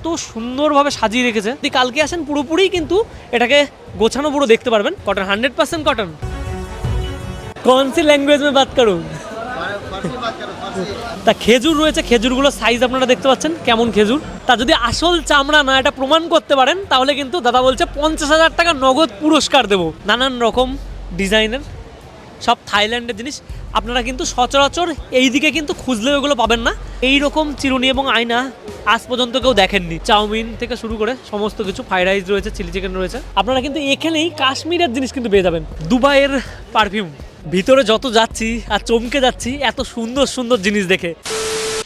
এত সুন্দরভাবে সাজিয়ে রেখেছে। যদি কালকে আসেন পুরোপুরি কিন্তু এটাকে গোছানো পুরো দেখতে পারবেন। Cotton, hundred percent cotton. কন সি ল্যাঙ্গুয়েজ মে বাত করুন? তা খেজুর রয়েছে, খেজুরগুলোর সাইজ আপনারা দেখতে পাচ্ছেন, কেমন খেজুর? তা যদি আসল চামড়া না এটা প্রমাণ করতে পারেন, তাহলে কিন্তু দাদা বলছে পঞ্চাশ হাজার টাকা নগদ পুরস্কার দেবো। নানান রকম ডিজাইনের সব থাইল্যান্ডের জিনিস, আপনারা কিন্তু সচরাচর এই দিকে কিন্তু খুঁজলেও এগুলো পাবেন না। এই রকম চিরুনি এবং আয়না আজ পর্যন্ত কেউ দেখেননি। চাউমিন থেকে শুরু করে সমস্ত কিছু, ফ্রাইড রাইস রয়েছে, চিলি চিকেন রয়েছে। আপনারা কিন্তু এখানেই কাশ্মীরের জিনিস কিন্তু পেয়ে যাবেন। দুবাইয়ের পারফিউম। ভিতরে যত যাচ্ছি আর চমকে যাচ্ছি, এত সুন্দর সুন্দর জিনিস দেখে।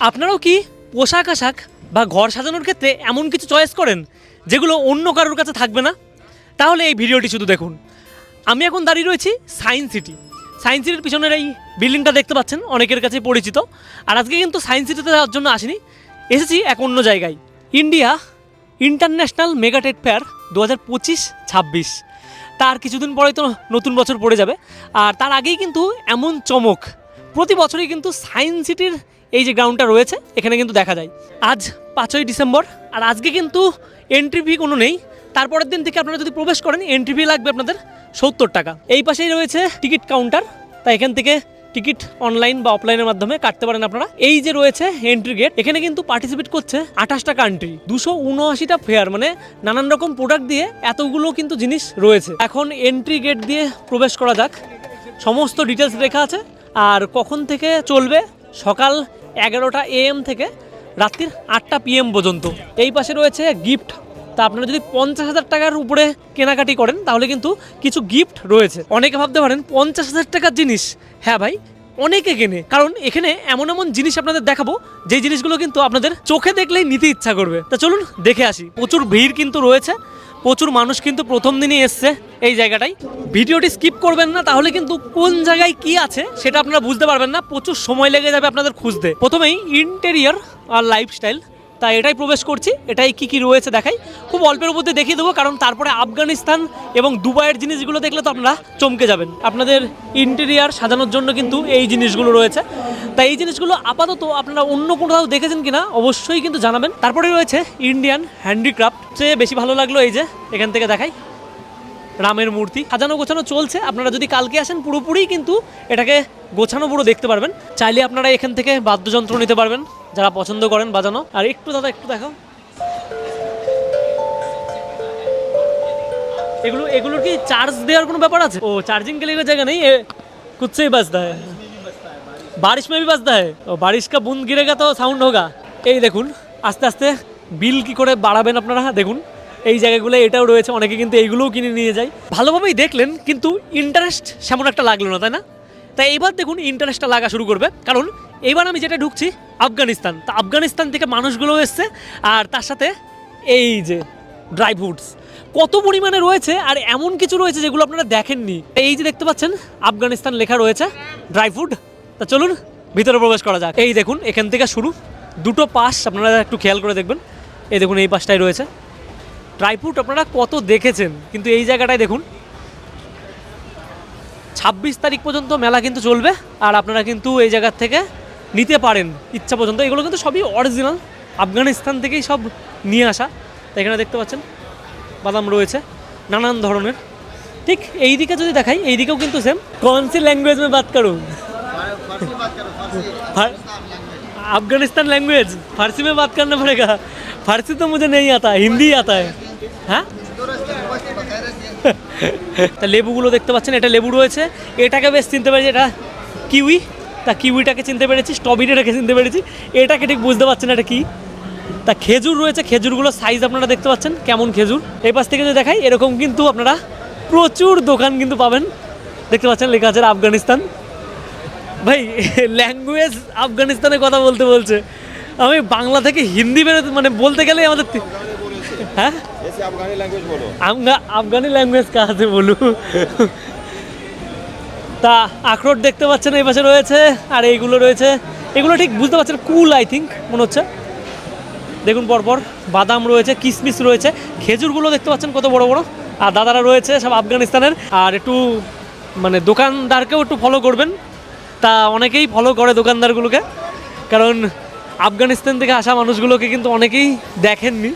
আপনারাও কি পোশাক আশাক বা ঘর সাজানোর ক্ষেত্রে এমন কিছু চয়েস করেন, যেগুলো অন্য কারোর কাছে থাকবে না? তাহলে এই ভিডিওটি শুধু দেখুন। আমি এখন দাঁড়িয়ে রয়েছি সায়েন্স সিটি। সায়েন্স সিটির পিছনের এই বিল্ডিংটা দেখতে পাচ্ছেন, অনেকের কাছে পরিচিত। আর আজকে কিন্তু সায়েন্স সিটিতে যাওয়ার জন্য আসিনি। এসেছি এক অন্য জায়গায়। ইন্ডিয়া ইন্টারন্যাশনাল মেগাটেট ফেয়ার দু হাজার পঁচিশ, ছাব্বিশ। তার কিছুদিন পরেই তো নতুন বছর পড়ে যাবে। আর তার আগেই কিন্তু এমন চমক। প্রতি বছরই কিন্তু সায়েন্স সিটির এই যে গ্রাউন্ডটা রয়েছে, এখানে কিন্তু দেখা যায়। আজ পাঁচই ডিসেম্বর, আর আজকে কিন্তু এন্ট্রি ফি কোনো নেই। তারপরের দিন থেকে আপনারা যদি প্রবেশ করেন এন্ট্রি ফি লাগবে আপনাদের। সত্তর টাকা। এই পাশেই রয়েছে টিকিট কাউন্টার। তাই এখান থেকে টিকিট অনলাইন বা অফলাইনের মাধ্যমে কাটতে পারেন আপনারা। এই যে রয়েছে এন্ট্রি গেট এখানে কিন্তু পার্টিসিপেট করছে আঠাশটা কান্ট্রি দুশো উনআশিটা ফেয়ার মানে নানান রকম প্রোডাক্ট দিয়ে এতগুলো কিন্তু জিনিস রয়েছে। এখন এন্ট্রি গেট দিয়ে প্রবেশ করা যাক। সমস্ত ডিটেলস লেখা আছে। আর কখন থেকে চলবে? সকাল এগারোটা এএম থেকে রাত্রির আটটা পিএম পর্যন্ত। এই পাশে রয়েছে গিফট তা আপনারা যদি পঞ্চাশ হাজার টাকার উপরে কেনাকাটি করেন, তাহলে কিন্তু কিছু গিফট রয়েছে। অনেকে ভাবতে পারেন, পঞ্চাশ হাজার টাকার জিনিস? হ্যাঁ ভাই, অনেকে কেনে। কারণ এখানে এমন এমন জিনিস আপনাদের দেখাবো যে জিনিসগুলো কিন্তু আপনাদের চোখে দেখলেই নিতে ইচ্ছা করবে। তা চলুন দেখে আসি। প্রচুর ভিড় কিন্তু রয়েছে, প্রচুর মানুষ কিন্তু প্রথম দিনই এসছে এই জায়গাটাই ভিডিওটি স্কিপ করবেন না, তাহলে কিন্তু কোন জায়গায় কি আছে সেটা আপনারা বুঝতে পারবেন না। প্রচুর সময় লেগে যাবে আপনাদের খুঁজতে। প্রথমেই ইন্টেরিয়ার আর লাইফস্টাইল তা এটাই প্রবেশ করছি, এটাই কি কি রয়েছে দেখাই। খুব অল্পের মধ্যে দেখিয়ে দেবো, কারণ তারপরে আফগানিস্তান এবং দুবাইয়ের জিনিসগুলো দেখলে তো আপনারা চমকে যাবেন। আপনাদের ইন্টেরিয়ার সাজানোর জন্য কিন্তু এই জিনিসগুলো রয়েছে। তাই এই জিনিসগুলো আপাতত আপনারা অন্য কোথাও দেখেছেন কিনা অবশ্যই কিন্তু জানাবেন। তারপরে রয়েছে ইন্ডিয়ান হ্যান্ডিক্রাফট চেয়ে বেশি ভালো লাগল এই যে, এখান থেকে দেখাই। রামের মূর্তি। সাজানো গোছানো চলছে। আপনারা যদি কালকে আসেন, পুরোপুরি কিন্তু এটাকে গোছানো পুরো দেখতে পারবেন। চাইলে আপনারা এখান থেকে বাদ্যযন্ত্র নিতে পারবেন, যারা পছন্দ করেন বাজানো। আর একটু দাদা, একটু দেখো এগুলো, এগুলোর কি চার্জ দেওয়ার কোনো ব্যাপার আছে? ও চার্জিং কেলে জায়গা নেই? কুচ্ছেই नहीं है বারিশ মেবি ही बजता ও बारिश में भी बजता है और बारिश का এই দেখুন, আস্তে আস্তে বিল কি করে বাড়াবেন আপনারা? দেখুন। এই জায়গাগুলো এটাও রয়েছে, অনেকে কিন্তু এইগুলোও কিনে নিয়ে যায়। ভালোভাবেই দেখলেন, কিন্তু ইন্টারেস্ট সেমন একটা লাগল না, তাই না? তাই এইবার দেখুন ইন্টারেস্টটা লাগা শুরু করবে, কারণ এইবার আমি যেটা ঢুকছি আফগানিস্তান। তা আফগানিস্তান থেকে মানুষগুলো এসছে, আর তার সাথে এই যে ড্রাই ফ্রুটস কত পরিমাণে রয়েছে, আর এমন কিছু রয়েছে যেগুলো আপনারা দেখেননি। এই যে দেখতে পাচ্ছেন, আফগানিস্তান লেখা রয়েছে ড্রাই ফ্রুট তা চলুন, ভিতরে প্রবেশ করা যাক। এই দেখুন, এখান থেকে শুরু। দুটো পাশ, আপনারা একটু খেয়াল করে দেখবেন। এই দেখুন, এই পাশটাই রয়েছে। ট্রাইপুট আপনারা কত দেখেছেন? কিন্তু এই জায়গাটায় দেখুন ছাব্বিশ তারিখ পর্যন্ত মেলা কিন্তু চলবে আর আপনারা কিন্তু এই জায়গার থেকে নিতে পারেন ইচ্ছা পর্যন্ত। এগুলো কিন্তু সবই অরিজিনাল আফগানিস্তান থেকেই সব নিয়ে আসা। তাই এখানে দেখতে পাচ্ছেন বাদাম রয়েছে নানান ধরনের। ঠিক এই দিকে যদি দেখাই এই দিকেও কিন্তু সেম কোন সি ল্যাঙ্গুয়েজ মে বাত করুন। আফগানিস্তান ল্যাঙ্গুয়েজ ফার্সি মে বাত করনা फारसी में बात करना पड़ेगा फारसी तो मुझे नहीं आता हिंदी आता है হ্যাঁ তা লেবুগুলো দেখতে পাচ্ছেন এটা লেবু রয়েছে এটাকে বেশ চিনতে পেরেছি এটা কিউই তা কিউইটাকে চিনতে পেরেছি স্ট্রবেরিটাকে চিনতে পেরেছি এটাকে ঠিক বুঝতে পারছেন এটা কি তা খেজুর রয়েছে খেজুরগুলোর সাইজ আপনারা দেখতে পাচ্ছেন কেমন খেজুর এই পাশ থেকে যদি দেখাই এরকম কিন্তু আপনারা প্রচুর দোকান কিন্তু পাবেন দেখতে পাচ্ছেন লেখা আছে আফগানিস্তান ভাই ল্যাঙ্গুয়েজ আফগানিস্তানে কথা বলতে বলছে আমি বাংলা থেকে হিন্দি বেরোতে মানে বলতে গেলে আমাদের হ্যাঁ? আফগানি ল্যাঙ্গুয়েজ কাজে বলু তা আখরোট দেখতে পাচ্ছেন এই পাশে রয়েছে আর এইগুলো রয়েছে। এগুলো ঠিক বুঝতে পারছেন কুল আই থিঙ্ক মনে হচ্ছে। দেখুন পরপর বাদাম রয়েছে কিশমিশ রয়েছে। খেজুরগুলো দেখতে পাচ্ছেন কত বড় বড়। আর দাদারা রয়েছে সব আফগানিস্তানের। আর একটু মানে দোকানদারকেও একটু ফলো করবেন। তা অনেকেই ফলো করে দোকানদারগুলোকে। কারণ আফগানিস্তান থেকে আসা মানুষগুলোকে কিন্তু অনেকেই দেখেননি।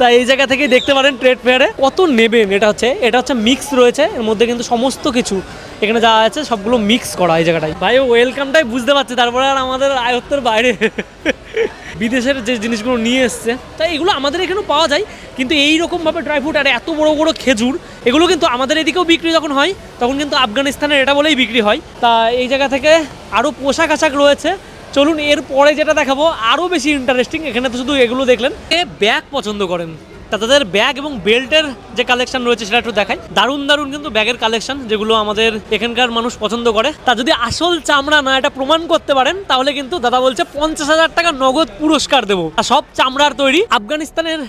তাই এই জায়গা থেকেই দেখতে পারেন ট্রেড ফেয়ারে। কত নেবেন এটা হচ্ছে এটা হচ্ছে মিক্স রয়েছে, এর মধ্যে কিন্তু সমস্ত কিছু। এখানে যা আছে সবগুলো মিক্স করা এই জায়গাটায়। ভাই ওয়েলকামটাই বুঝতে পারছি, তারপরে আর আমাদের আয়ত্তের বাইরে। বিদেশের যে জিনিসগুলো নিয়ে এসছে, তাই এগুলো আমাদের এখানেও পাওয়া যায়, কিন্তু এই রকমভাবে ড্রাই ফ্রুট আর এত বড় বড় খেজুর, এগুলো কিন্তু আমাদের এদিকেও বিক্রি যখন হয়, তখন কিন্তু আফগানিস্তানের এটা বলেই বিক্রি হয়। তা এই জায়গা থেকে আরও পোশাক আশাক রয়েছে চলুন এর পরে যেটা দেখাবো আরও বেশি ইন্টারেস্টিং এখানে তো শুধু এগুলো দেখলেন। এ ব্যাগ পছন্দ করেন। তা তাদের ব্যাগ এবং বেল্টের যে কালেকশন রয়েছে, সেটা একটু দেখাই। দারুণ দারুণ কিন্তু ব্যাগের কালেকশন যেগুলো আমাদের এখানকার মানুষ পছন্দ করে। তা যদি আসল চামড়া না, এটা প্রমাণ করতে পারেন, তাহলে কিন্তু দাদা বলছে পঞ্চাশ হাজার টাকা নগদ পুরস্কার দেবো। আর সব চামড়ার তৈরি আফগানিস্তানের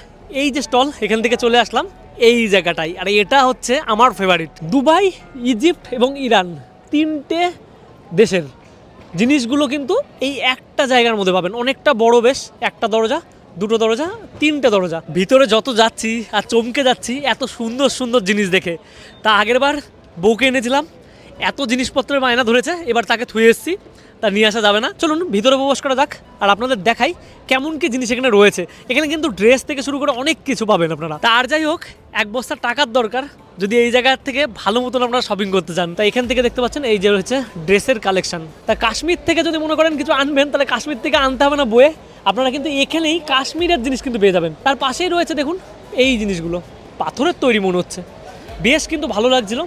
এই যে স্টল এখান থেকে চলে আসলাম এই জায়গাটাই আর এটা হচ্ছে আমার ফেভারিট দুবাই, ইজিপ্ট এবং ইরান, তিনটে দেশের। জিনিসগুলো কিন্তু এই একটা জায়গার মধ্যে পাবেন। অনেকটা বড় বেশ, একটা দরজা, দুটো দরজা, তিনটে দরজা। ভিতরে যত যাচ্ছি আর চমকে যাচ্ছি, এত সুন্দর সুন্দর জিনিস দেখে। তা আগের বার বউকে এনেছিলাম, এত জিনিসপত্রের মায়না ধরেছে, এবার তাকে থুয়ে এসেছি, তা নিয়ে আসা যাবে না। চলুন, ভিতরে প্রবেশ করা যাক আর আপনাদের দেখাই কেমন কি জিনিস এখানে রয়েছে। এখানে কিন্তু ড্রেস থেকে শুরু করে অনেক কিছু পাবেন আপনারা। তার যাই হোক, এক বস্তা টাকার দরকার। যদি এই জায়গা থেকে ভালো মতন আপনারা শপিং করতে চান, তা এখান থেকে দেখতে পাচ্ছেন এই যে রয়েছে ড্রেসের কালেকশন তা কাশ্মীর থেকে যদি মনে করেন কিছু আনবেন, তাহলে কাশ্মীর থেকে আনতে হবে না বয়ে আপনারা কিন্তু এখানেই কাশ্মীরের জিনিস কিন্তু পেয়ে যাবেন। তার পাশেই রয়েছে দেখুন এই জিনিসগুলো, পাথরের তৈরি মনে হচ্ছে। বেশ কিন্তু ভালো লাগছিল।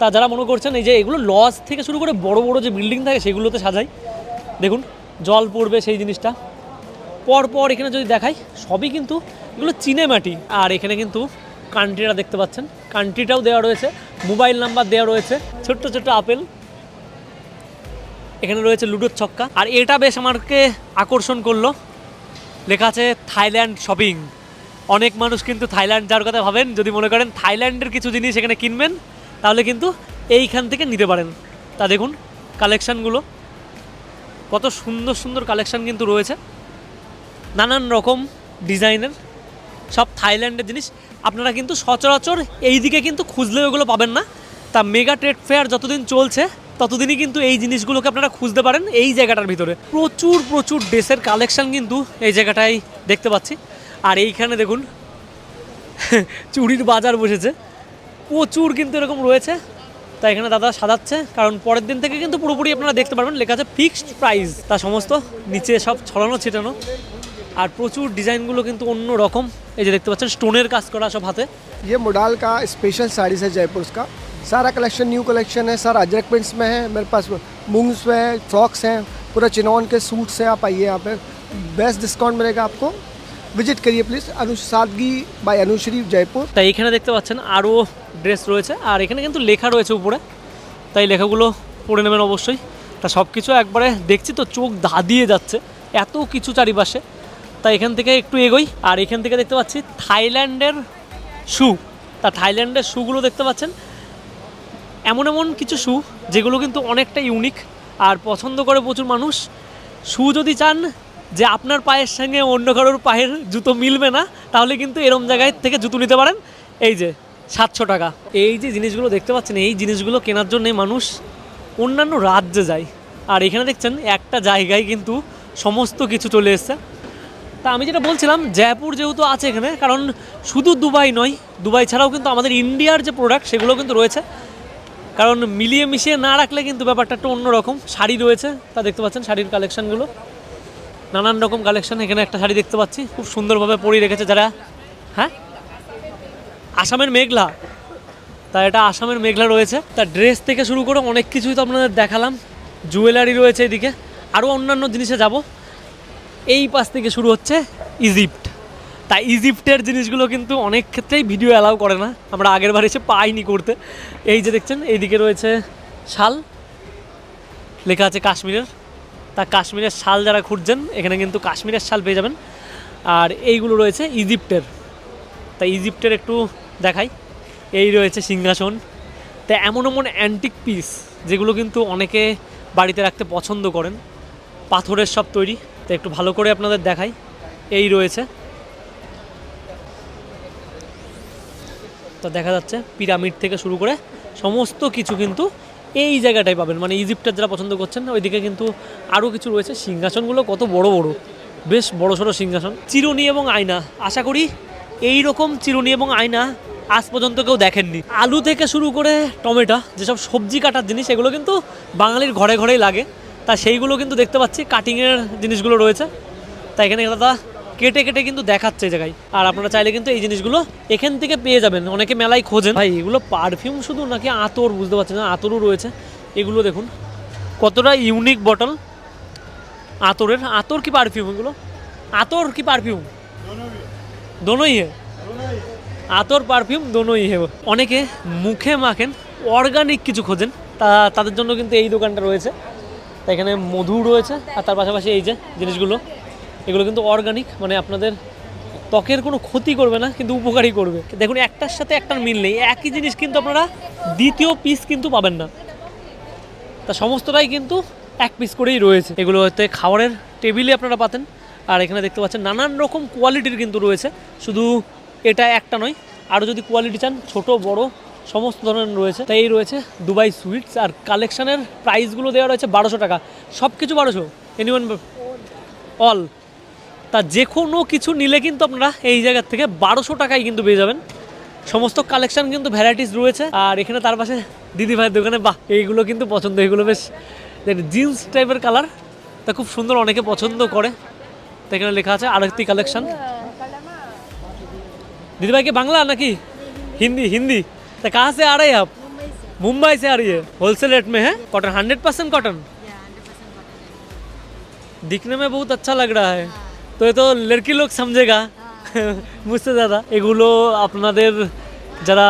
তা যারা মনে করছেন এই যে এগুলো লজ থেকে শুরু করে বড় বড় যে বিল্ডিং থাকে, সেগুলোতে সাজাই। দেখুন, জল পড়বে সেই জিনিসটা। পর পর এখানে যদি দেখাই, সবই কিন্তু এগুলো চিনে মাটি আর এখানে কিন্তু কান্ট্রিটা দেখতে পাচ্ছেন। কান্ট্রিটাও দেওয়া রয়েছে। মোবাইল নাম্বার দেওয়া রয়েছে। ছোট্ট ছোট্ট আপেল। এখানে রয়েছে লুডোর ছক্কা। আর এটা বেশ আমাকে আকর্ষণ করল। লেখা আছে, থাইল্যান্ড শপিং। অনেক মানুষ কিন্তু থাইল্যান্ড যাওয়ার কথা ভাবেন। যদি মনে করেন থাইল্যান্ডের কিছু জিনিস এখানে কিনবেন, তাহলে কিন্তু এইখান থেকে নিতে পারেন। তা দেখুন, কালেকশানগুলো। কত সুন্দর সুন্দর কালেকশান কিন্তু রয়েছে। নানান রকম ডিজাইনের। সব থাইল্যান্ডের জিনিস, আপনারা কিন্তু সচরাচর এই দিকে কিন্তু খুঁজলে ওগুলো পাবেন না। তা মেগা ট্রেড ফেয়ার যতদিন চলছে, ততদিনই কিন্তু এই জিনিসগুলোকে আপনারা খুঁজতে পারেন এই জায়গাটার ভিতরে। প্রচুর প্রচুর ড্রেসের কালেকশন কিন্তু এই জায়গাটায় দেখতে পাচ্ছি। আর এইখানে দেখুন চুরির বাজার বসেছে। প্রচুর কিন্তু এরকম রয়েছে। তা এখানে দাদা সাজাচ্ছে, কারণ পরের দিন থেকে কিন্তু পুরোপুরি আপনারা দেখতে পারবেন, লেখা আছে ফিক্সড প্রাইস তা সমস্ত নিচে সব ছড়ানো ছিটানো। আর প্রচুর ডিজাইনগুলো কিন্তু অন্য রকম এই যে দেখতে পাচ্ছেন স্টোনের কাজ করা সব হাতে ये मोडाल का स्पेशल साड़ीज है जयपुर का सारा कलेक्शन न्यू कलेक्शन है सारा अजरक प्रिंट्स में है मेरे पास मूंग्स में है फ्रॉक्स हैं पूरा चिनौन के सूट्स हैं आप आइए यहाँ पे बेस्ट डिस्काउंट मिलेगा आपको विजिट करिए प्लीज़ अनु सादगी बाय अनुश्री जयपुर তাই এখানে দেখতে পাচ্ছেন আরও ড্রেস রয়েছে আর এখানে কিন্তু লেখা রয়েছে উপরে তাই লেখাগুলো পড়ে নেবেন অবশ্যই তা সব কিছু একবারে দেখছি তো চোখ ধাঁধিয়ে যাচ্ছে এত কিছু চারিপাশে তাই এখান থেকে একটু এগোই। আর এখান থেকে দেখতে পাচ্ছি থাইল্যান্ডের শু। তা থাইল্যান্ডের শুগুলো দেখতে পাচ্ছেন। এমন এমন কিছু শু, যেগুলো কিন্তু অনেকটা ইউনিক আর পছন্দ করে প্রচুর মানুষ। শু যদি চান যে আপনার পায়ের সঙ্গে অন্য কারোর পায়ের জুতো মিলবে না, তাহলে কিন্তু এরম জায়গায় থেকে জুতো নিতে পারেন। এই যে, সাতশো টাকা। এই যে জিনিসগুলো দেখতে পাচ্ছেন, এই জিনিসগুলো কেনার জন্যে মানুষ অন্যান্য রাজ্যে যায়। আর এখানে দেখছেন, একটা জায়গায় কিন্তু সমস্ত কিছু চলে এসছে। তা আমি যেটা বলছিলাম, জয়পুর যেহেতু আছে এখানে, কারণ শুধু দুবাই নয়, দুবাই ছাড়াও কিন্তু আমাদের ইন্ডিয়ার যে প্রোডাক্ট সেগুলো কিন্তু রয়েছে। কারণ মিলিয়ে মিশিয়ে না রাখলে কিন্তু ব্যাপারটা একটু অন্যরকম। শাড়ি রয়েছে, তা দেখতে পাচ্ছেন শাড়ির কালেকশানগুলো নানান রকম কালেকশান এখানে একটা শাড়ি দেখতে পাচ্ছি, খুব সুন্দরভাবে পরিয়ে রেখেছে যারা। হ্যাঁ? আসামের মেঘলা। তা এটা আসামের মেঘলা রয়েছে। তা ড্রেস থেকে শুরু করে অনেক কিছুই তো আপনাদের দেখালাম। জুয়েলারি রয়েছে এদিকে। আরও অন্যান্য জিনিসে যাব। এই পাশ থেকে শুরু হচ্ছে ইজিপ্ট তাই ইজিপ্টের জিনিসগুলো কিন্তু অনেক ক্ষেত্রেই ভিডিও অ্যালাউ করে না। আমরা আগের বার এসে পাইনি করতে। এই যে দেখছেন, এইদিকে রয়েছে শাল। লেখা আছে কাশ্মীরের। তা কাশ্মীরের শাল যারা খুঁজছেন, এখানে কিন্তু কাশ্মীরের শাল পেয়ে যাবেন। আর এইগুলো রয়েছে ইজিপ্টের তাই ইজিপ্টের একটু দেখাই। এই রয়েছে সিংহাসন। তা এমন এমন অ্যান্টিক পিস যেগুলো কিন্তু অনেকে বাড়িতে রাখতে পছন্দ করেন। পাথরের সব তৈরি। তো একটু ভালো করে আপনাদের দেখাই। এই রয়েছে। তো দেখা যাচ্ছে পিরামিড থেকে শুরু করে সমস্ত কিছু কিন্তু এই জায়গাটায় পাবেন। মানে ইজিপ্টের যারা পছন্দ করছেন ওইদিকে কিন্তু আরও কিছু রয়েছে। সিংহাসনগুলো কত বড় বড়। বেশ বড় সড়ো সিংহাসন। চিরুনি এবং আয়না। আশা করি এই রকম চিরুনি এবং আয়না আজ পর্যন্ত কেউ দেখেননি। আলু থেকে শুরু করে টমেটো, যেসব সবজি কাটার জিনিস, এগুলো কিন্তু বাঙালির ঘরে ঘরেই লাগে। তা সেইগুলো কিন্তু দেখতে পাচ্ছি কাটিংয়ের জিনিসগুলো রয়েছে। তাই এখানে দাদা কেটে কেটে কিন্তু দেখাচ্ছে এই জায়গায়। আর আপনারা চাইলে কিন্তু এই জিনিসগুলো এখান থেকে পেয়ে যাবেন, অনেকে মেলায় খোঁজেন। ভাই, এগুলো পারফিউম শুধু নাকি আতর, বুঝতে পারছেন না, আতরও রয়েছে। এগুলো দেখুন, কতটা ইউনিক বটল আতরের, আতর কি পারফিউম এগুলো? আতর কি পারফিউম দোনোই হে আতর পারফিউম দোনোই হে অনেকে মুখে মাখেন অর্গানিক কিছু খোঁজেন। তা তাদের জন্য কিন্তু এই দোকানটা রয়েছে। তা এখানে মধু রয়েছে, আর তার পাশাপাশি এই যে জিনিসগুলো, এগুলো কিন্তু অর্গানিক মানে আপনাদের ত্বকের কোনো ক্ষতি করবে না, কিন্তু উপকারী করবে। দেখুন, একটার সাথে একটার মিল নেই, একই জিনিস কিন্তু আপনারা দ্বিতীয় পিস কিন্তু পাবেন না। তা সমস্তটাই কিন্তু এক পিস করেই রয়েছে। এগুলো হয়তো খাবারের টেবিলে আপনারা পাতেন, আর এখানে দেখতে পাচ্ছেন নানান রকম কোয়ালিটির কিন্তু রয়েছে। শুধু এটা একটা নয় আরও যদি কোয়ালিটি চান, ছোট, বড় সমস্ত ধরনের রয়েছে। তাই রয়েছে দুবাই সুইটস আর কালেকশানের প্রাইসগুলো দেওয়া রয়েছে বারোশো টাকা। সব কিছু বারোশো এনিওয়ান অল তা যে কোনো কিছু নিলে কিন্তু আপনারা এই জায়গার থেকে বারোশো টাকায় কিন্তু পেয়ে যাবেন। সমস্ত কালেকশান কিন্তু ভ্যারাইটিস রয়েছে। আর এখানে তার পাশে দিদি ভাইয়ের দোকানে, বাহ, এইগুলো কিন্তু পছন্দ এগুলো বেশ জিন্স টাইপের কালার তা খুব সুন্দর অনেকে পছন্দ করে। তো এখানে লেখা আছে আরতি কালেকশান দিদিভাই কি বাংলা নাকি? হিন্দি হিন্দি। तो कहाँ से आ रहे हैं आप मुंबई से आ रही है होलसेल रेट में है कॉटन हंड्रेड परसेंट कॉटन दिखने में बहुत अच्छा लग रहा है तो ये तो लड़की लोग समझेगा মুঝতে দাদা এগুলো আপনাদের যারা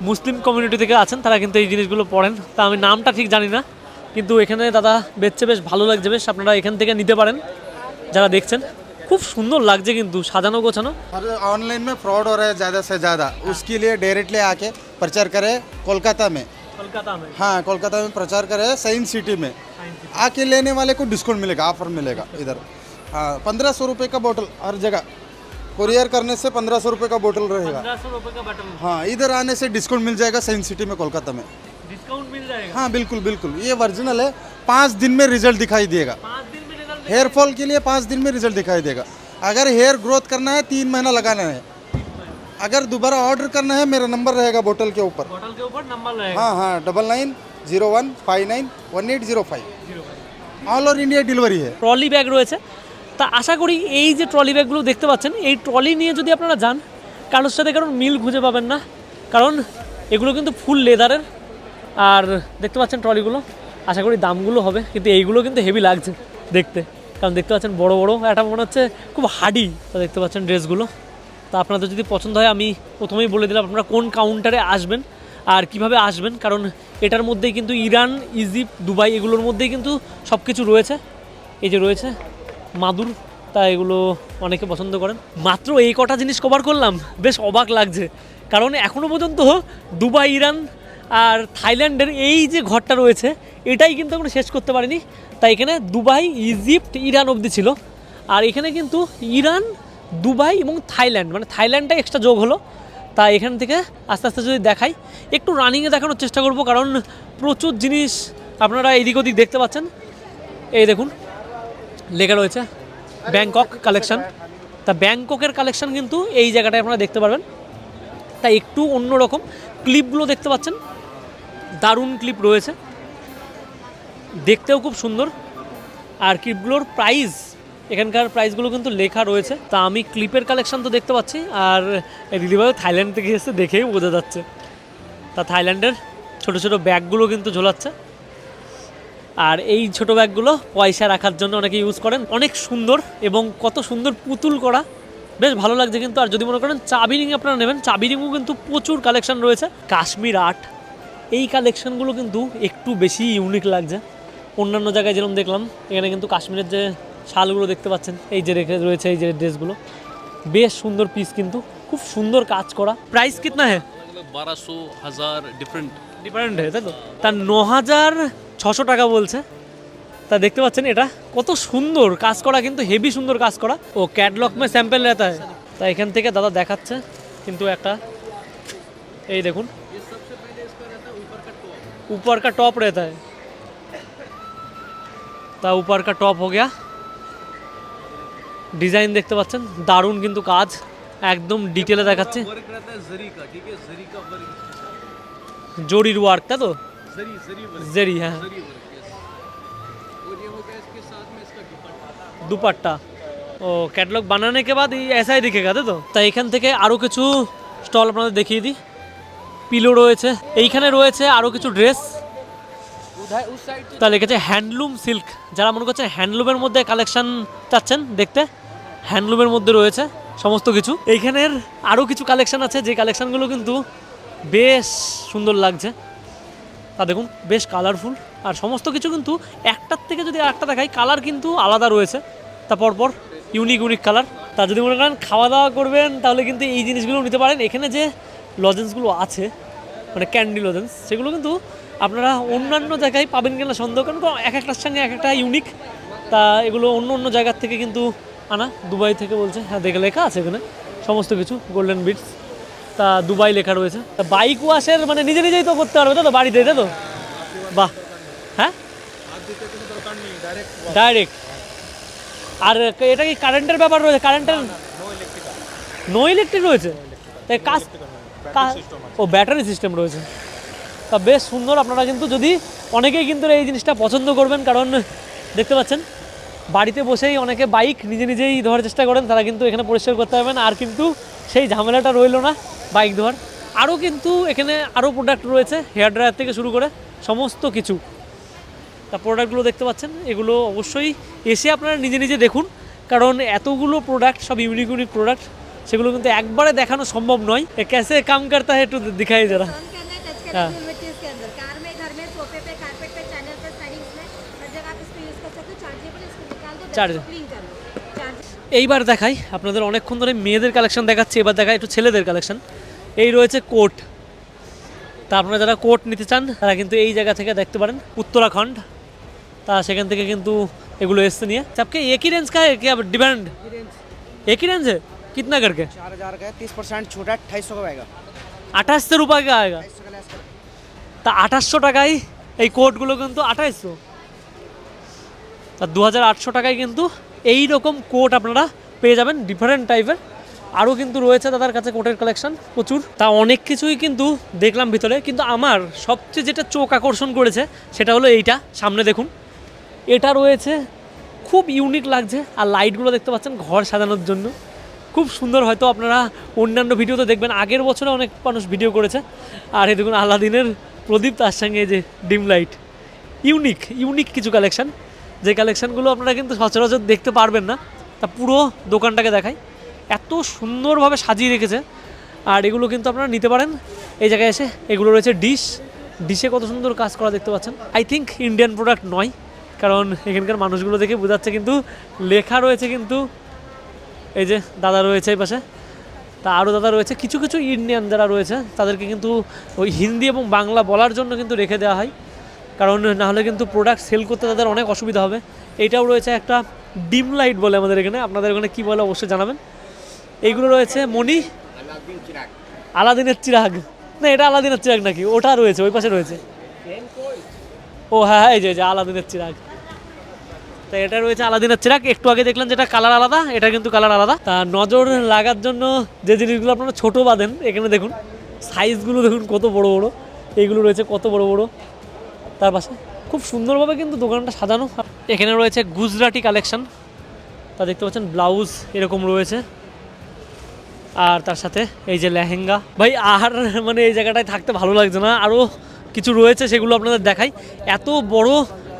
মুসলিম কমিউনিটি থেকে আছেন তারা কিন্তু এই জিনিসগুলো পড়েন তা আমি নামটা ঠিক জানি না কিন্তু এখানে দাদা বেচছে বেশ ভালো লাগছে বেশ আপনারা এখান থেকে নিতে পারেন যারা দেখছেন खूब सुंदर लगे क्योंकि सजानो गोछानो ऑनलाइन में फ्रॉड हो रहा है ज़्यादा से ज़्यादा। हाँ। उसके लिए डायरेक्टली आके प्रचार करे कोलकाता में। कोलकाता में। हाँ कोलकाता में प्रचार करे साइंस सिटी में। आके लेने वाले को डिस्काउंट मिलेगा ऑफ़र मिलेगा इधर। हाँ पंद्रह सौ रुपये का बोतल हर जगह। कुरियर करने से पंद्रह सौ रुपये का बोतल रहेगा। हाँ इधर आने से डिस्काउंट मिल जाएगा साइंस सिटी में कोलकाता में। डिस्काउंट मिल जाएगा? हाँ बिल्कुल बिल्कुल। ये ओरिजिनल है। पाँच दिन में रिज़ल्ट दिखाई देगा। हेयर फॉल के लिए पाँच दिन में रिजल्ट दिखाई देगा अगर हेयर ग्रोथ करना है तीन महीना लगाना है अगर दोबारा ऑर्डर करना है मेरा नंबर रहेगा बोतल के ऊपर बॉटल के ऊपर नंबर रहेगा हाँ हाँ double nine zero one five nine one eight zero five all over India delivery है ট্রলি ব্যাগ রয়েছে তা আশা করি এই যে ট্রলি ব্যাগগুলো দেখতে পাচ্ছেন এই ট্রলি নিয়ে যদি আপনারা যান কারোর সাথে কারণ মিল খুঁজে পাবেন না কারণ এগুলো কিন্তু ফুল লেদারের আর দেখতে পাচ্ছেন ট্রলিগুলো আশা করি দামগুলো হবে কিন্তু এইগুলো কিন্তু হেভি লাগছে দেখতে। কারণ দেখতে পাচ্ছেন বড় বড় এটা মনে হচ্ছে খুব হাডি তা দেখতে পাচ্ছেন ড্রেসগুলো। তা আপনাদের যদি পছন্দ হয়, আমি প্রথমেই বলে দিলাম আপনারা কোন কাউন্টারে আসবেন আর কীভাবে আসবেন। কারণ এটার মধ্যেই কিন্তু ইরান, ইজিপ্ট, দুবাই এগুলোর মধ্যেই কিন্তু সব কিছু রয়েছে। এই যে রয়েছে মাদুর, তা এগুলো অনেকে পছন্দ করেন। মাত্র এই কটা জিনিস কভার করলাম, বেশ অবাক লাগছে। কারণ এখনও পর্যন্ত দুবাই, ইরান আর থাইল্যান্ডের এই যে ঘরটা রয়েছে, এটাই কিন্তু এখনও শেষ করতে পারিনি। তাই এখানে দুবাই, ইজিপ্ট, ইরান অবধি ছিল। আর এখানে কিন্তু ইরান, দুবাই এবং থাইল্যান্ড মানে থাইল্যান্ডটা এক্সট্রা যোগ হলো। তা এখান থেকে আস্তে আস্তে যদি দেখাই, একটু রানিংয়ে দেখানোর চেষ্টা করব, কারণ প্রচুর জিনিস আপনারা এদিক ওদিক দেখতে পাচ্ছেন। এই দেখুন, লেখা রয়েছে ব্যাংকক কালেকশান তা ব্যাংককের কালেকশান কিন্তু এই জায়গাটায় আপনারা দেখতে পারবেন। তা একটু অন্যরকম ক্লিপগুলো দেখতে পাচ্ছেন। দারুণ ক্লিপ রয়েছে। দেখতেও খুব সুন্দর। আর ক্লিপগুলোর প্রাইস এখানকার প্রাইসগুলো কিন্তু লেখা রয়েছে। তা আমি ক্লিপের কালেকশন তো দেখতে পাচ্ছি, আর দিদিভাই থাইল্যান্ড থেকে এসে দেখেই বোঝা যাচ্ছে। তা থাইল্যান্ডের ছোট ছোট ব্যাগগুলো কিন্তু ঝোলাচ্ছে। আর এই ছোট ব্যাগগুলো পয়সা রাখার জন্য অনেকে ইউজ করেন। অনেক সুন্দর এবং কত সুন্দর পুতুল করা। বেশ ভালো লাগছে কিন্তু। আর যদি মনে করেন চাবি রিং আপনারা নেবেন চাবি রিংও কিন্তু প্রচুর কালেকশন রয়েছে। কাশ্মীর আর্ট, এই কালেকশনগুলো কিন্তু একটু বেশি ইউনিক লাগছে। অন্যান্য জায়গায় যেরকম দেখলাম এখানে কিন্তু কাশ্মীরের যে শালগুলো দেখতে পাচ্ছেন এই যে রেখে রয়েছে এই যে ড্রেসগুলো বেশ সুন্দর পিস কিন্তু খুব সুন্দর কাজ করা। প্রাইস কিতনা হ্যাঁ বারোশো হাজার ডিফারেন্ট ডিফারেন্ট হ্যাঁ তাই তো তার ন হাজার ছশো টাকা বলছে। তা দেখতে পাচ্ছেন এটা কত সুন্দর কাজ করা কিন্তু হেভি সুন্দর কাজ করা। ও ক্যাটলগ মে স্যাম্পেল রেতা হয় তা এখান থেকে দাদা দেখাচ্ছে কিন্তু একটা এই দেখুন। ইয়ে উপর কা টপ রেতা হয় তা উপর কা টপ হো গিয়া। ডিজাইন দেখতে পাচ্ছেন, দারুণ কিন্তু কাজ, একদম ডিটেলে দেখাচ্ছে। জরির ওয়ার্ক তা তো? জেরি হ্যাঁ। দুপাট্টা। ও ক্যাটলগ বানানে কে বাদ এসাই দেখে গা তো? তাই এখান থেকে আরও কিছু স্টল আপনাদের দেখিয়ে দিই। পিলো রয়েছে, এইখানে রয়েছে আরও কিছু ড্রেস তা লিখেছে হ্যান্ডলুম সিল্ক, যারা মনে করছেন হ্যান্ডলুমের মধ্যে কালেকশন চাচ্ছেন দেখতে, হ্যান্ডলুমের মধ্যে রয়েছে সমস্ত কিছু। এইখানের আরও কিছু কালেকশন আছে, যে কালেকশানগুলো কিন্তু বেশ সুন্দর লাগছে। তা দেখুন, বেশ কালারফুল আর সমস্ত কিছু কিন্তু একটার থেকে যদি আরেকটা দেখাই কালার কিন্তু আলাদা রয়েছে। তা পরপর ইউনিক ইউনিক কালার তা যদি মনে করেন খাওয়া দাওয়া করবেন, তাহলে কিন্তু এই জিনিসগুলো নিতে পারেন। এখানে যে লজেন্সগুলো আছে মানে ক্যান্ডি লজেন্স সেগুলো কিন্তু আপনারা অন্যান্য জায়গায় পাবেন কিনা সন্দেহ কারণ এক একটার সঙ্গে এক একটা ইউনিক তা এগুলো অন্য অন্য জায়গার থেকে কিন্তু আনা দুবাই থেকে বলছে। হ্যাঁ দেখে লেখা আছে এখানে সমস্ত কিছু গোল্ডেন বিটস তা দুবাই লেখা রয়েছে। তা বাইক ওয়াশের মানে নিজে নিজেই তো করতে পারবে তো? বাড়িতে তাই তো? বাহ। হ্যাঁ? ডাইরেক্ট আর এটা কি কারেন্টের ব্যাপার রয়েছে? কারেন্টের নো ইলেকট্রিক রয়েছে? তাই কাজ ও ব্যাটারি সিস্টেম রয়েছে। তা বেশ সুন্দর। আপনারা কিন্তু যদি অনেকেই কিন্তু এই জিনিসটা পছন্দ করবেন, কারণ দেখতে পাচ্ছেন, বাড়িতে বসেই অনেকে বাইক নিজে নিজেই ধোয়ার চেষ্টা করেন, তারা কিন্তু এখানে পরিষ্কার করতে পারবেন আর কিন্তু সেই ঝামেলাটা রইল না বাইক ধোয়ার। আরও কিন্তু এখানে আরও প্রোডাক্ট রয়েছে হেয়ার ড্রায়ার থেকে শুরু করে সমস্ত কিছু। তা প্রোডাক্টগুলো দেখতে পাচ্ছেন, এগুলো অবশ্যই এসে আপনারা নিজে নিজে দেখুন, কারণ এতগুলো প্রোডাক্ট সব ইউনিক ইউনিক প্রোডাক্ট সেগুলো কিন্তু একবারে দেখানো সম্ভব নয়। এ ক্যাসে কাম করতে হয় একটু দিখাই যারা। ऑन करना है टच करना हाँ। है यूनिवर्सिटीज के अंदर कार में घर में सोफे पे कारपेट पे चैनल पे स्लाइडिंग्स में हर जगह आप इसको यूज कर सकते हो चार्जेबल इसको निकाल दो Charge- क्लीन कर लो चार्ज এইবার দেখাই আপনাদের অনেকক্ষণ ধরে মেয়েদের কালেকশন দেখাচ্ছি এবার দেখাই একটু ছেলেদের কালেকশন এই রয়েছে কোট তা আপনারা যারা কোট নিতে চান তারা কিন্তু এই জায়গা থেকে দেখতে পারেন উত্তরাখণ্ড তা সেখান থেকে কিন্তু এগুলো এসছে নিয়ে सबके एक ही रेंज का है क्या डिमांड एक ही रेंज है कितना करके चार हजार का है तीस परसेंट छूट है अट्ठाईस सौ का आएगा আঠাশশো রুপায় का आएगा তা আঠাশশো টাকায় এই কোটগুলো কিন্তু আঠাইশশো। তা দু হাজার আটশো টাকায় কিন্তু এই রকম কোট আপনারা পেয়ে যাবেন ডিফারেন্ট টাইপের আরও কিন্তু রয়েছে দাদার কাছে কোটের কালেকশন প্রচুর। তা অনেক কিছুই কিন্তু দেখলাম ভিতরে, কিন্তু আমার সবচেয়ে যেটা চোখ আকর্ষণ করেছে সেটা হলো এইটা, সামনে দেখুন। এটা রয়েছে, খুব ইউনিক লাগছে, আর লাইটগুলো দেখতে পাচ্ছেন ঘর সাজানোর জন্য। খুব সুন্দর হয়তো আপনারা অন্যান্য ভিডিওতে দেখবেন, আগের বছরে অনেক মানুষ ভিডিও করেছে। আর এই দেখুন আলাদিনের প্রদীপ তার সঙ্গে যে ডিম লাইট। ইউনিক ইউনিক কিছু কালেকশন যে কালেকশানগুলো আপনারা কিন্তু সচরাচর দেখতে পারবেন না। তা পুরো দোকানটাকে দেখাই। এত সুন্দরভাবে সাজিয়ে রেখেছে। আর এগুলো কিন্তু আপনারা নিতে পারেন। এই জায়গায় এসে এগুলো রয়েছে ডিশ। ডিশে কত সুন্দর কাজ করা দেখতে পাচ্ছেন। আই থিঙ্ক ইন্ডিয়ান প্রোডাক্ট নয়। কারণ এখানকার মানুষগুলো দেখে বোঝাচ্ছে কিন্তু লেখা রয়েছে কিন্তু এই যে দাদা রয়েছে এই পাশে। তা আরও দাদা রয়েছে কিছু কিছু ইন্ডিয়ান যারা রয়েছে তাদেরকে কিন্তু ওই হিন্দি এবং বাংলা বলার জন্য কিন্তু রেখে দেওয়া হয়। কারণ না হলে কিন্তু প্রোডাক্ট সেল করতে তাদের অনেক অসুবিধা হবে। এটাও রয়েছে একটা ডিম লাইট বলে আমাদের এখানে আপনাদের ওখানে কী বলে অবশ্যই জানাবেন। এইগুলো রয়েছে মণি আলাদিনের চিরাগ। না এটা আলাদিনের চিরাগ নাকি? ওটা রয়েছে ওই পাশে রয়েছে। ও হ্যাঁ হ্যাঁ, এই যে আলাদিনের চিরাগ। তা এটা রয়েছে আলাদিনের চিরাগ। একটু আগে দেখলাম যেটা কালার আলাদা, এটা কিন্তু কালার আলাদা। তা নজর লাগার জন্য যে জিনিসগুলো আপনারা ছোট বাঁধেন, এখানে দেখুন, সাইজগুলো দেখুন কত বড় বড়। এইগুলো রয়েছে কত বড় বড়। তার পাশে খুব সুন্দরভাবে কিন্তু দোকানটা সাজানো। এখানে রয়েছে গুজরাটি কালেকশন। তা দেখতে পাচ্ছেন, ব্লাউজ এরকম রয়েছে। আর তার সাথে এই যে লেহেঙ্গা। ভাই, আর মানে এই জায়গাটায় থাকতে ভালো লাগছে না। আরও কিছু রয়েছে সেগুলো আপনাদের দেখাই। এত বড়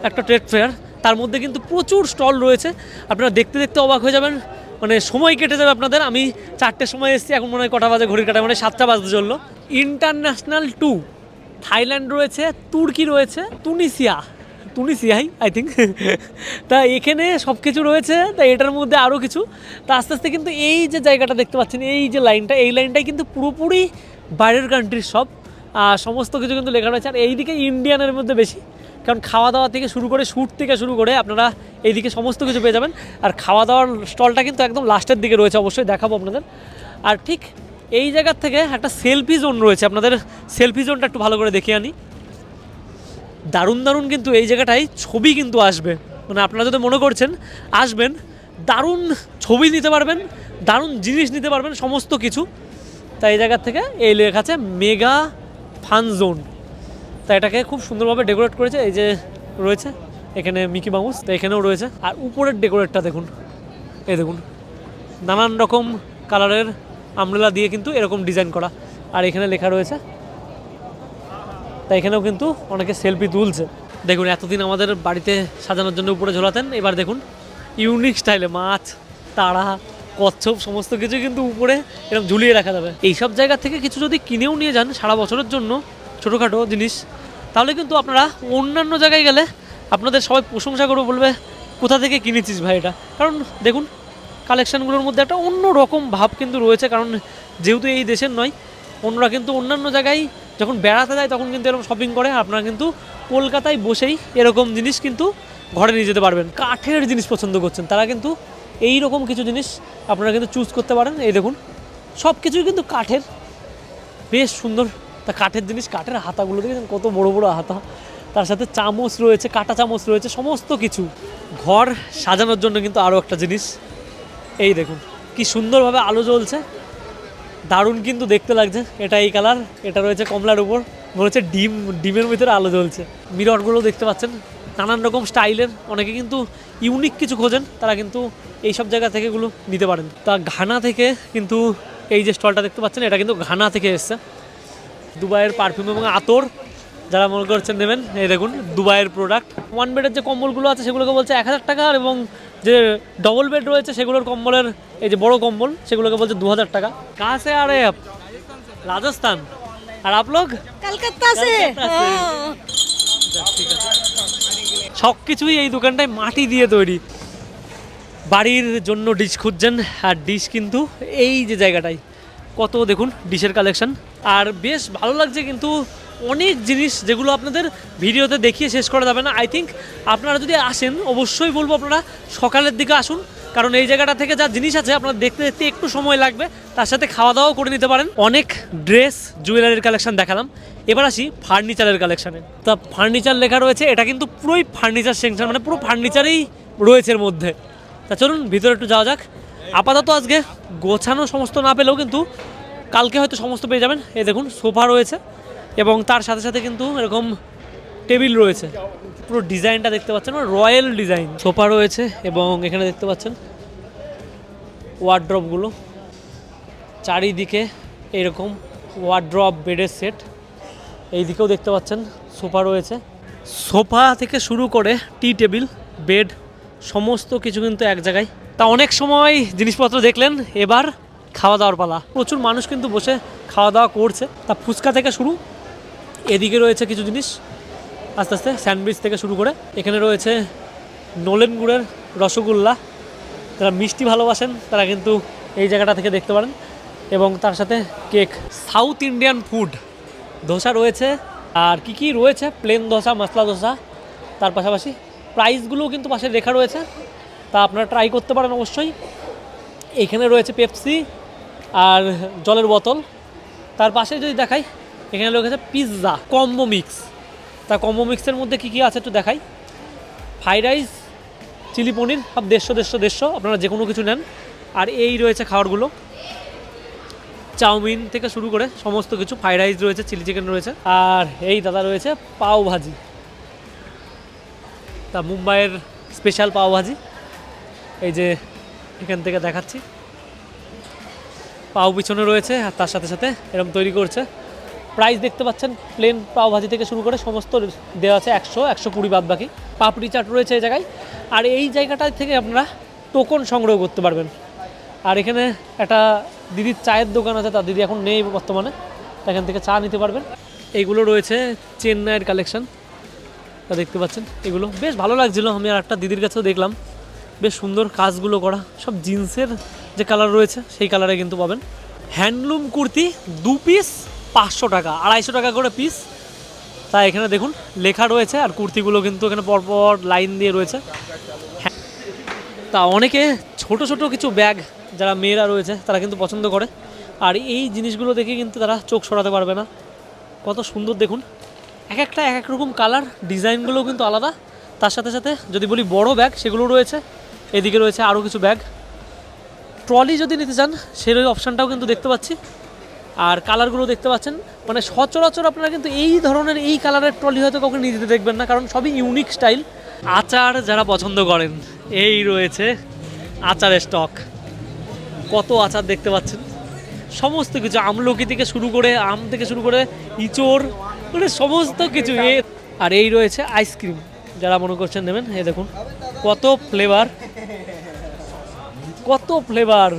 একটা ট্রেড ফেয়ার। তার মধ্যে কিন্তু প্রচুর স্টল রয়েছে। আপনারা দেখতে দেখতে অবাক হয়ে যাবেন। মানে সময় কেটে যাবে আপনাদের। আমি চারটের সময় এসেছি, এখন মনে হয় কটা বাজে, ঘড়ির কাটা মানে সাতটা বাজতে চলল। ইন্টারন্যাশনাল টু থাইল্যান্ড রয়েছে তুর্কি রয়েছে তুনিসিয়া তুনিসিয়াই আই থিঙ্ক তা এখানে সব কিছু রয়েছে, তা এটার মধ্যে আরও কিছু। তা আস্তে আস্তে কিন্তু এই যে জায়গাটা দেখতে পাচ্ছেন, এই যে লাইনটা, এই লাইনটাই কিন্তু পুরোপুরি বাইরের কান্ট্রির সব। সমস্ত কিছু কিন্তু লেখা রয়েছে। আর এইদিকে ইন্ডিয়ানের মধ্যে বেশি। কারণ খাওয়া দাওয়া থেকে শুরু করে শ্যুট থেকে শুরু করে আপনারা এইদিকে সমস্ত কিছু পেয়ে যাবেন। আর খাওয়া দাওয়ার স্টলটা কিন্তু একদম লাস্টের দিকে রয়েছে, অবশ্যই দেখাবো আপনাদের। আর ঠিক এই জায়গার থেকে একটা সেলফি জোন রয়েছে, আপনাদের সেলফি জোনটা একটু ভালো করে দেখিয়ে আনি। দারুণ দারুণ কিন্তু এই জায়গাটায় ছবি কিন্তু আসবে। মানে আপনারা যদি মনে করছেন, আসবেন, দারুণ ছবি নিতে পারবেন, দারুণ জিনিস নিতে পারবেন, সমস্ত কিছু। তাই এই জায়গার থেকে এই লেখা আছে, মেগা ফান জোন। তা এটাকে খুব সুন্দরভাবে ডেকোরেট করেছে, এই যে রয়েছে, এখানে মিকি মাউস, তো এখানেও রয়েছে। আর উপরের ডেকোরেটটা দেখুন, এই দেখুন, নানান রকম কালারের আমরেলা দিয়ে কিন্তু এরকম ডিজাইন করা। আর এখানে লেখা রয়েছে তাই এখানেও কিন্তু অনেকে সেলফি তুলছে। দেখুন, এতদিন আমাদের বাড়িতে সাজানোর জন্য উপরে ঝোলাতেন, এবার দেখুন, ইউনিক স্টাইলে মাছ, তারা, কচ্ছপ, সমস্ত কিছু কিন্তু উপরে এরকম ঝুলিয়ে রাখা যাবে। এইসব জায়গা থেকে কিছু যদি কিনেও নিয়ে যান সারা বছরের জন্য ছোটোখাটো জিনিস, তাহলে কিন্তু আপনারা অন্যান্য জায়গায় গেলে আপনাদের সবাই প্রশংসা করে বলবে, কোথা থেকে কিনেছিস ভাই এটা? কারণ দেখুন কালেকশানগুলোর মধ্যে একটা অন্য রকম ভাব কিন্তু রয়েছে, কারণ যেহেতু এই দেশের নয়, অন্যরা কিন্তু অন্যান্য জায়গায় যখন বেড়াতে যায় তখন কিন্তু এরকম শপিং করে, আপনারা কিন্তু কলকাতায় বসেই এরকম জিনিস কিন্তু ঘরে নিয়ে যেতে পারবেন। কাঠের জিনিস পছন্দ করছেন, তারা কিন্তু এই রকম কিছু জিনিস আপনারা কিন্তু চুজ করতে পারেন। এই দেখুন সব কিছুই কিন্তু কাঠের। বেশ সুন্দর তা কাঠের জিনিস, কাঠের হাতাগুলো দেখেছেন কত বড় বড় হাতা? তার সাথে চামচ রয়েছে, কাটা চামচ রয়েছে, সমস্ত কিছু। ঘর সাজানোর জন্য কিন্তু আরও একটা জিনিস। এই দেখুন, কি সুন্দরভাবে আলো জ্বলছে। দারুণ কিন্তু দেখতে লাগছে এটা এই কালার, এটা রয়েছে কমলার উপর, মনে হচ্ছে ডিম, ডিমের ভিতরে আলো জ্বলছে। মিররগুলো দেখতে পাচ্ছেন, নানান রকম স্টাইলের, অনেকে কিন্তু ইউনিক কিছু খোঁজেন, তারা কিন্তু এই সব জায়গা থেকে এগুলো নিতে পারেন। তা ঘানা থেকে কিন্তু এই যে স্টলটা দেখতে পাচ্ছেন, এটা কিন্তু ঘানা থেকে এসছে। দুবাইয়ের পারফিউম এবং আতর যারা মনে করছেন নেবেন এই দেখুন দুবাইয়ের প্রোডাক্ট ওয়ান বেডের যে কম্বলগুলো আছে সেগুলোকে বলছে এক হাজার টাকা এবং যে ডবল বেড রয়েছে সেগুলোর কম্বলের এই যে বড় কম্বল সেগুলোকে বলছে দু হাজার টাকা। কাছে আরে রাজস্থান। আর আপলোক? কলকাতা সে সব কিছুই এই দোকানটায় মাটি দিয়ে তৈরি। বাড়ির জন্য ডিশ খুঁজছেন আর ডিশ কিন্তু এই যে জায়গাটাই কত দেখুন ডিশের কালেকশন আর বেশ ভালো লাগছে কিন্তু অনেক জিনিস যেগুলো আপনাদের ভিডিওতে দেখিয়ে শেষ করা যাবে না। আই থিঙ্ক আপনারা যদি আসেন, অবশ্যই বলব আপনারা সকালের দিকে আসুন, কারণ এই জায়গাটা থেকে যা জিনিস আছে আপনার দেখতে দেখতে একটু সময় লাগবে, তার সাথে খাওয়া দাওয়াও করে নিতে পারেন। অনেক ড্রেস জুয়েলারির কালেকশন দেখালাম। এবার আসি ফার্নিচারের কালেকশানে। তা ফার্নিচার লেখা রয়েছে, এটা কিন্তু পুরোই ফার্নিচার সেকশন মানে পুরো ফার্নিচারেই রয়েছে এর মধ্যে। তা চলুন, ভিতরে একটু যাওয়া যাক। আপাতত আজকে গোছানো সমস্ত না পেলেও কিন্তু কালকে হয়তো সমস্ত পেয়ে যাবেন। এই দেখুন, সোফা রয়েছে এবং তার সাথে সাথে কিন্তু এরকম টেবিল রয়েছে। পুরো ডিজাইনটা দেখতে পাচ্ছেন মানে রয়্যাল ডিজাইন। সোফা রয়েছে এবং এখানে দেখতে পাচ্ছেন ওয়ার্ড্রপগুলো চারিদিকে এরকম ওয়ার্ড্রপ বেডের সেট এই দিকেও দেখতে পাচ্ছেন সোফা রয়েছে। সোফা থেকে শুরু করে টি টেবিল বেড সমস্ত কিছু কিন্তু এক জায়গায়। তা অনেক সময় জিনিসপত্র দেখলেন, এবার খাওয়া দাওয়ার পালা। প্রচুর মানুষ কিন্তু বসে খাওয়া দাওয়া করছে। তা ফুচকা থেকে শুরু, এদিকে রয়েছে কিছু জিনিস। আস্তে আস্তে স্যান্ডউইচ থেকে শুরু করে। এখানে রয়েছে নলেন গুড়ের রসগোল্লা। যারা মিষ্টি ভালোবাসেন, তারা কিন্তু এই জায়গাটা থেকে দেখতে পারেন। এবং তার সাথে cake. South Indian food. Dosa রয়েছে। আর কি কি রয়েছে? প্লেন ধোসা, মশলা ধোসা। তার পাশাপাশি প্রাইসগুলোও কিন্তু পাশে লেখা রয়েছে। তা আপনারা ট্রাই করতে পারেন অবশ্যই। এখানে রয়েছে পেপসি আর জলের বোতল। তার পাশে যদি দেখাই, এখানে রয়েছে পিৎজা কম্বো মিক্স তা কম্বো মিক্সের মধ্যে কী কী আছে একটু দেখাই। ফ্রাইড রাইস চিলি পনির, সব দেড়শো দেড়শো দেড়শো, আপনারা যে কোনো কিছু নেন। আর এই রয়েছে খাবারগুলো। চাউমিন থেকে শুরু করে সমস্ত কিছু ফ্রাইড রাইস রয়েছে চিলি চিকেন রয়েছে। আর এই দাদা রয়েছে পাও ভাজি। তা মুম্বাইয়ের স্পেশাল পাও ভাজি। এই যে এখান থেকে দেখাচ্ছি। পাও পিছনে রয়েছে আর তার সাথে সাথে এরকম তৈরি করছে। প্রাইস দেখতে পাচ্ছেন প্লেন পাও ভাজি থেকে শুরু করে সমস্ত দেওয়া আছে একশো একশো কুড়ি বাদ বাকি। পাপড়ি চাট রয়েছে এই জায়গায়। আর এই জায়গাটা থেকে আপনারা টোকন সংগ্রহ করতে পারবেন। আর এখানে একটা দিদির চায়ের দোকান আছে, তার দিদি এখন নেই বর্তমানে। এখান থেকে চা নিতে পারবেন। এইগুলো রয়েছে চেন্নাইয়ের কালেকশন তা দেখতে পাচ্ছেন, এগুলো বেশ ভালো লাগছিল। আমি আর একটা দিদির কাছেও দেখলাম। বেশ সুন্দর কাজগুলো করা। সব জিন্সের যে কালার রয়েছে, সেই কালারে কিন্তু পাবেন। হ্যান্ডলুম কুর্তি দু পিস পাঁচশো টাকা, আড়াইশো টাকা করে পিস তাই এখানে দেখুন, লেখা রয়েছে আর কুর্তিগুলো কিন্তু এখানে পরপর লাইন দিয়ে রয়েছে। হ্যাঁ। তা অনেকে ছোট ছোট কিছু ব্যাগ যারা মেয়েরা রয়েছে, তারা কিন্তু পছন্দ করে। আর এই জিনিসগুলো দেখে কিন্তু তারা চোখ সরাতে পারবে না। কত সুন্দর দেখুন। এক একটা, এক এক রকম কালার ডিজাইনগুলোও কিন্তু আলাদা। তার সাথে সাথে যদি বলি বড় ব্যাগ সেগুলো রয়েছে। এদিকে রয়েছে আরও কিছু ব্যাগ। ট্রলি যদি নিতে চান, সেই অপশানটাও কিন্তু দেখতে পাচ্ছি। আর কালারগুলো দেখতে পাচ্ছেন। মানে সচরাচর আপনারা কিন্তু এই ধরনের এই কালারের ট্রলি হয়তো কাউকে নিয়ে যেতে দেখবেন না, কারণ সবই ইউনিক স্টাইল আচার যারা পছন্দ করেন, এই রয়েছে আচারের স্টক কত আচার দেখতে পাচ্ছেন। সমস্ত কিছু, আমলকি থেকে শুরু করে, আম থেকে শুরু করে ইচোর মানে সমস্ত কিছু এ আর এই রয়েছে আইসক্রিম যারা মনে করছেন নেবেন, এ দেখুন, কত ফ্লেভার কত ফ্লেভার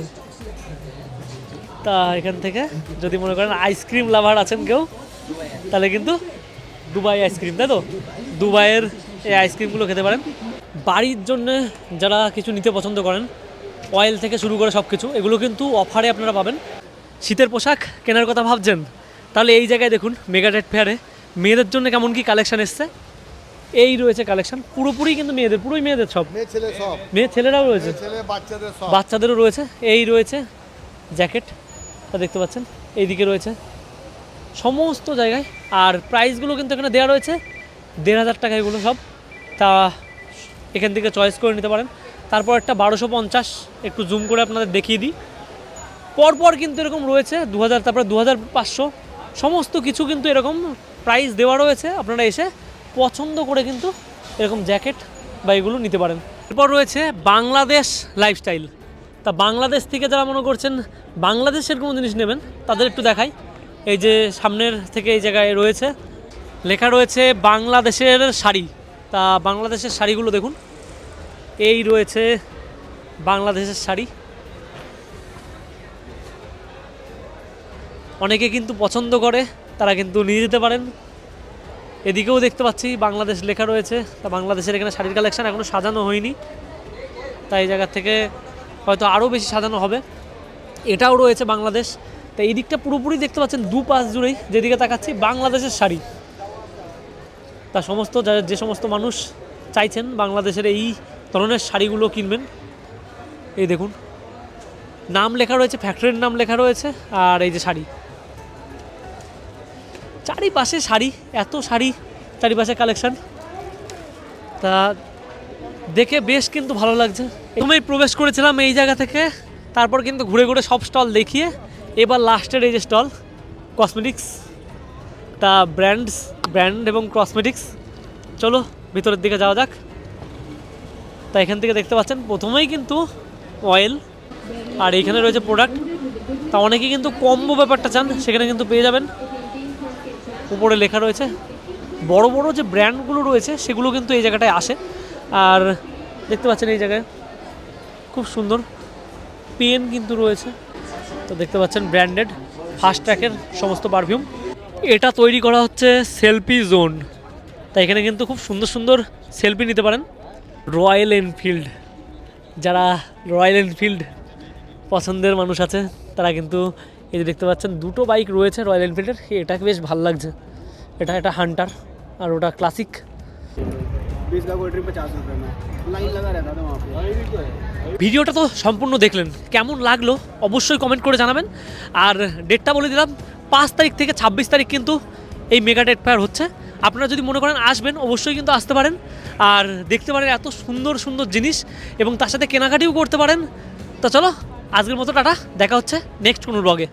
তা এখান থেকে যদি মনে করেন আইসক্রিম লাভার আছেন কেউ, তাহলে কিন্তু দুবাই আইসক্রিম তাই তো? দুবাইয়ের এই আইসক্রিমগুলো খেতে পারেন। বাড়ির জন্য যারা কিছু নিতে পছন্দ করেন অয়েল থেকে শুরু করে সব কিছু এগুলো কিন্তু অফারে আপনারা পাবেন। শীতের পোশাক কেনার কথা ভাবছেন, তাহলে এই জায়গায় দেখুন মেগা ট্রেড ফেয়ারে মেয়েদের জন্য কেমন কি কালেকশান এসছে? এই রয়েছে কালেকশন পুরোপুরি কিন্তু মেয়েদের পুরোই মেয়েদের সব। মেয়ে ছেলে সব। মেয়ে ছেলেরাও রয়েছে। ছেলে বাচ্চাদের সব। বাচ্চাদেরও রয়েছে। এই রয়েছে জ্যাকেট তা দেখতে পাচ্ছেন। এইদিকে রয়েছে সমস্ত জায়গায়। আর প্রাইসগুলো কিন্তু এখানে দেওয়া রয়েছে। দেড় হাজার টাকা এগুলো সব। তা এখান থেকে চয়েস করে নিতে পারেন। তারপর একটা বারোশো পঞ্চাশ। একটু জুম করে আপনাদের দেখিয়ে দিই। পরপর কিন্তু এরকম রয়েছে দু হাজার তারপরে দু হাজার পাঁচশো। সমস্ত কিছু কিন্তু এরকম প্রাইস দেওয়া রয়েছে। আপনারা এসে পছন্দ করে কিন্তু এরকম জ্যাকেট বা এগুলো নিতে পারেন। এরপর রয়েছে বাংলাদেশ লাইফস্টাইল তা বাংলাদেশ থেকে যারা মনে করছেন বাংলাদেশের কোনো জিনিস নেবেন, তাদের একটু দেখাই। এই যে সামনের থেকে এই জায়গায় রয়েছে, লেখা রয়েছে বাংলাদেশের শাড়ি। তা বাংলাদেশের শাড়িগুলো দেখুন। এই রয়েছে বাংলাদেশের শাড়ি। অনেকে কিন্তু পছন্দ করে, তারা কিন্তু নিয়ে যেতে পারেন। এদিকেও দেখতে পাচ্ছি বাংলাদেশ লেখা রয়েছে। তা বাংলাদেশের এখানে শাড়ির কালেকশান এখনও সাজানো হয়নি। তাই এই জায়গার থেকে হয়তো আরও বেশি সাজানো হবে। এটাও রয়েছে বাংলাদেশ। তো এই দিকটা পুরোপুরি দেখতে পাচ্ছেন দু পাশ জুড়েই যেদিকে তাকাচ্ছি বাংলাদেশের শাড়ি। তা সমস্ত যা- যে সমস্ত মানুষ চাইছেন বাংলাদেশের এই ধরনের শাড়িগুলো কিনবেন। এই দেখুন, নাম লেখা রয়েছে ফ্যাক্টরির নাম লেখা রয়েছে, আর এই যে শাড়ি। চারিপাশে শাড়ি, এত শাড়ি চারিপাশে কালেকশন তা দেখে বেশ কিন্তু ভালো লাগছে। প্রথমেই প্রবেশ করেছিলাম এই জায়গা থেকে, তারপর কিন্তু ঘুরে ঘুরে সব স্টল দেখিয়ে, এবার লাস্টের এই যে স্টল কসমেটিক্স তা ব্র্যান্ডস ব্র্যান্ড এবং কসমেটিক্স চলো, ভিতরের দিকে যাওয়া যাক। তা এখান থেকে দেখতে পাচ্ছেন, প্রথমেই কিন্তু অয়েল আর এইখানে রয়েছে প্রোডাক্ট তা অনেকে কিন্তু কম্বো ব্যাপারটা চান, সেখানে কিন্তু পেয়ে যাবেন। উপরে লেখা রয়েছে, বড় বড় যে ব্র্যান্ডগুলো রয়েছে সেগুলো কিন্তু এই জায়গাটায় আসে। আর দেখতে পাচ্ছেন এই জায়গায় খুব সুন্দর পেন কিন্তু রয়েছে। তো দেখতে পাচ্ছেন ব্র্যান্ডেড ফাস্ট ট্র্যাকের সমস্ত পারফিউম। এটা তৈরি করা হচ্ছে সেলফি জোন। তাই এখানে কিন্তু খুব সুন্দর সুন্দর সেলফি নিতে পারেন। রয়্যাল এনফিল্ড, যারা রয়্যাল এনফিল্ড পছন্দের মানুষ আছে, তারা কিন্তু এই যে দেখতে পাচ্ছেন দুটো বাইক রয়েছে রয়্যাল এনফিল্ডের এটাকে বেশ ভালো লাগছে। এটা এটা হান্টার আর ওটা ক্লাসিক ভিডিওটা তো সম্পূর্ণ দেখলেন। কেমন লাগল অবশ্যই কমেন্ট করে জানাবেন। আর ডেটটা বলে দিলাম পাঁচ তারিখ থেকে ছাব্বিশ তারিখ কিন্তু এই মেগা ডেট ফায়ার হচ্ছে। আপনারা যদি মনে করেন আসবেন অবশ্যই কিন্তু আসতে পারেন। আর দেখতে পারেন এত সুন্দর সুন্দর জিনিস এবং তার সাথে কেনাকাটিও করতে পারেন। তো চলো আজকের মতো টাটা। দেখা হচ্ছে নেক্সট কোনো ব্লগে